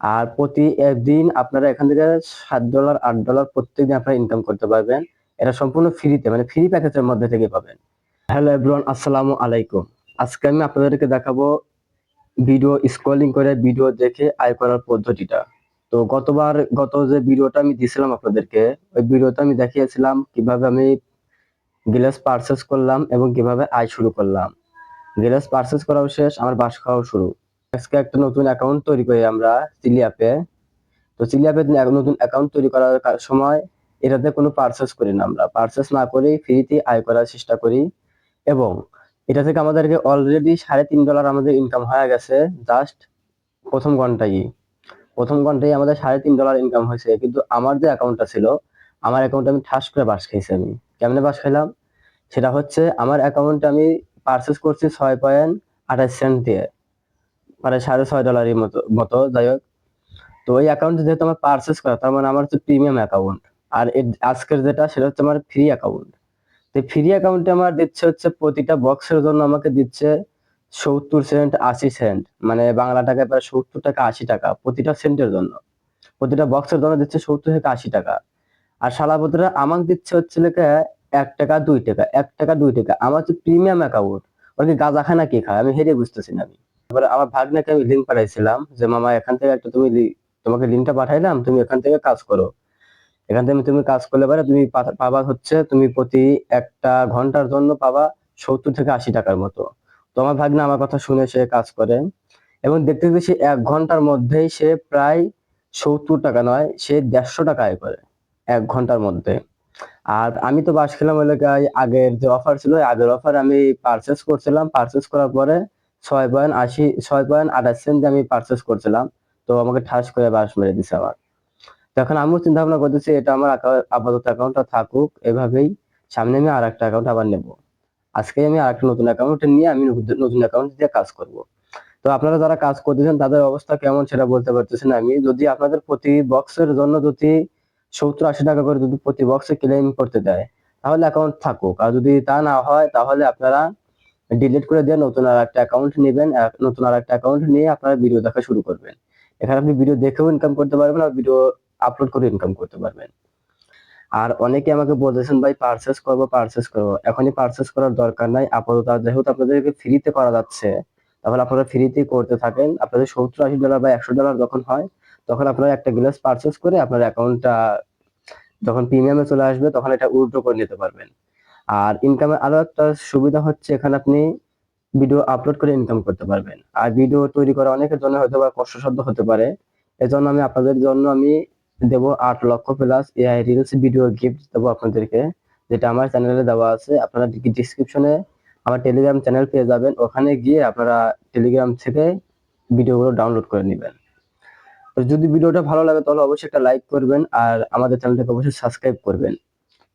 আর প্রতি দিন আপনারা এখান থেকে সাত ডলার আট ডলার প্রত্যেকদিন আপনারা ইনকাম করতে পারবেন। এটা সম্পূর্ণ ফ্রিতে মানে ফ্রি প্যাকেজের মধ্যে থেকে পাবেন। হ্যালো এভরিওয়ান আসসালামু আলাইকুম। আজকে আমি আপনাদেরকে দেখাবো ভিডিও স্ক্রলিং করে ভিডিও দেখে আয় করার পদ্ধতিটা। তো গতবার গত যে ভিডিওটা আমি দিয়েছিলাম আপনাদেরকে, ওই ভিডিওতে আমি দেখিয়েছিলাম কীভাবে আমি গ্লাস পারচেস করলাম এবং কীভাবে আয় শুরু করলাম। গ্লাস পারচেস করাও শেষ, আমার বাস খাওয়াও শুরু। আজকে একটা নতুন অ্যাকাউন্ট তৈরি করি আমরা চিলি তো চিলি নতুন অ্যাকাউন্ট তৈরি করার সময় এটাতে কোনো পারচেস করি না আমরা। পারচেস না করেই ফ্রিতে আয় করার চেষ্টা করি। এবং এটা থেকে আমাদেরকে অলরেডি সাড়ে তিন ডলার আমাদের ইনকাম হয়ে গেছে জাস্ট প্রথম ঘন্টায়। প্রথম ঘন্টায় আমাদের সাড়ে তিন ডলার ইনকাম হয়েছে। কিন্তু আমার যে অ্যাকাউন্টটা ছিল, আমার অ্যাকাউন্টে আমি ঠাস করে বাস খাইছি আমি। কেমনে বাস খাইলাম? সেটা হচ্ছে আমার অ্যাকাউন্টে আমি পারচেস করছি ছয় পয়েন্ট আঠাশ সেন্ট দিয়ে। মানে সাড়ে ছয় ডলারের মতো যাই হোক। তো ওই অ্যাকাউন্টে যেহেতু আমার পারচেস করা, তার মানে আমার হচ্ছে প্রিমিয়াম অ্যাকাউন্ট আর আজকের যেটা, সেটা হচ্ছে আমার ফ্রি অ্যাকাউন্ট তো ফ্রি অ্যাকাউন্টে আমার দিচ্ছে হচ্ছে প্রতিটা বক্সের জন্য আমাকে দিচ্ছে সত্তর সেন্ট আশি সেন্ট মানে বাংলা টাকায় প্রায় সত্তর টাকা, আশি টাকা প্রতিটা সেন্টের জন্য। প্রতিটা বক্সের জন্য দিচ্ছে সত্তর থেকে আশি টাকা। আর সালাপতিরা আমাকে দিচ্ছে হচ্ছে লেখা এক টাকা, দুই টাকা, এক টাকা, দুই টাকা। আমার হচ্ছে প্রিমিয়াম অ্যাকাউন্ট ওর কি গাঁজা খায় না কি খায়? আমি হেরে বুঝতেছি না আমি। এবারে আমার ভাগ্নাকে আমি লিঙ্ক পাঠাইছিলাম যে, মামা, এখান থেকে একটা তুমি তোমাকে লিঙ্কটা পাঠাইলাম, তুমি এখান থেকে কাজ করো। এখান থেকে তুমি কাজ করলে পারে তুমি পাবা হচ্ছে, তুমি প্রতি একটা ঘণ্টার জন্য পাবা সত্তর থেকে আশি টাকার মতো। তো আমার ভাগ্না আমার কথা শুনে সে কাজ করে এবং দেখতে দেখতে সে এক ঘণ্টার মধ্যেই সে প্রায় সত্তর টাকা নয়, সে দেড়শো টাকা আয় করে এক ঘণ্টার মধ্যে। আর আমি তো বাস খেলাম এলাকায় আগের যে অফার ছিল, আগের অফার আমি পারচেস করছিলাম। পারচেস করার পরে ছয় পয়েন্ট আশি, ছয় পয়েন্ট আঠাশ সেন্ট আমি পারচেস করছিলাম। তো আমাকে ঠাস করে বাস মেরে দিছে আবার। তখন আমিও চিন্তা ভাবনা করতেছি, এটা আমার আপাতত অ্যাকাউন্টটা থাকুক, এভাবেই সামনে আমি আর একটা অ্যাকাউন্ট আবার নেব। আজকে আমি আর একটা নতুন অ্যাকাউন্ট নিয়ে আমি নতুন- অ্যাকাউন্ট দিয়ে কাজ করব। তো আপনারা যারা কাজ করতেছেন, তাদের অবস্থা কেমন সেটা বলতে পারতেছি না আমি। যদি আপনাদের প্রতি বক্সের জন্য যদি সত্তর আশি টাকা করে যদি প্রতি বক্সে ক্লেম করতে দেয়, তাহলে অ্যাকাউন্ট থাকুক। আর যদি তা না হয়, তাহলে আপনারা ডিলিট করে দিয়ে নতুন আর একটা অ্যাকাউন্ট নেবেন নতুন আর একটা অ্যাকাউন্ট নিয়ে আপনারা ভিডিও দেখা শুরু করবেন। এখানে আপনি ভিডিও দেখেও ইনকাম করতে পারবেন আর ভিডিও আপলোড করে ইনকাম করতে পারবেন। আর অনেকে আমাকে বলতেছেন, ভাই পারচেস করব পারচেস করব। এখনই পারচেস করার দরকার নাই। আপাতত যেহেতু আপনাদেরকে ফ্রিতে করা যাচ্ছে, তাহলে আপনারা ফ্রিতেই করতে থাকেন। আপনাদের সত্তর আশি ডলার বা একশো ডলার যখন হয়, তখন আপনারা একটা গ্লাস পারচেস করে আপনার অ্যাকাউন্টটা যখন প্রিমিয়ামে চলে আসবে, তখন এটা উল্টো করে নিতে পারবেন। আর ইনকামের আরও একটা সুবিধা হচ্ছে, এখানে আপনি ভিডিও আপলোড করে ইনকাম করতে পারবেন। আর ভিডিও তৈরি করা অনেকের জন্য হয়তো বা কষ্টসাধ্য হতে পারে। এজন্য আমি আপনাদের জন্য আমি দেব আট lakh plus AI reels video gift দেবো আপনাদেরকে, যেটা আমার চ্যানেলে দেওয়া আছে। আপনারা ডিসক্রিপশনে আমার টেলিগ্রাম চ্যানেল পেয়ে যাবেন। ওখানে গিয়ে আপনারা টেলিগ্রাম থেকে ভিডিওগুলো ডাউনলোড করে নেবেন। যদি ভিডিওটা ভালো লাগে, তাহলে অবশ্যই একটা লাইক করবেন। আর আমাদের চ্যানেলটাকে অবশ্যই সাবস্ক্রাইব করবেন।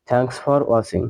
Thanks for watching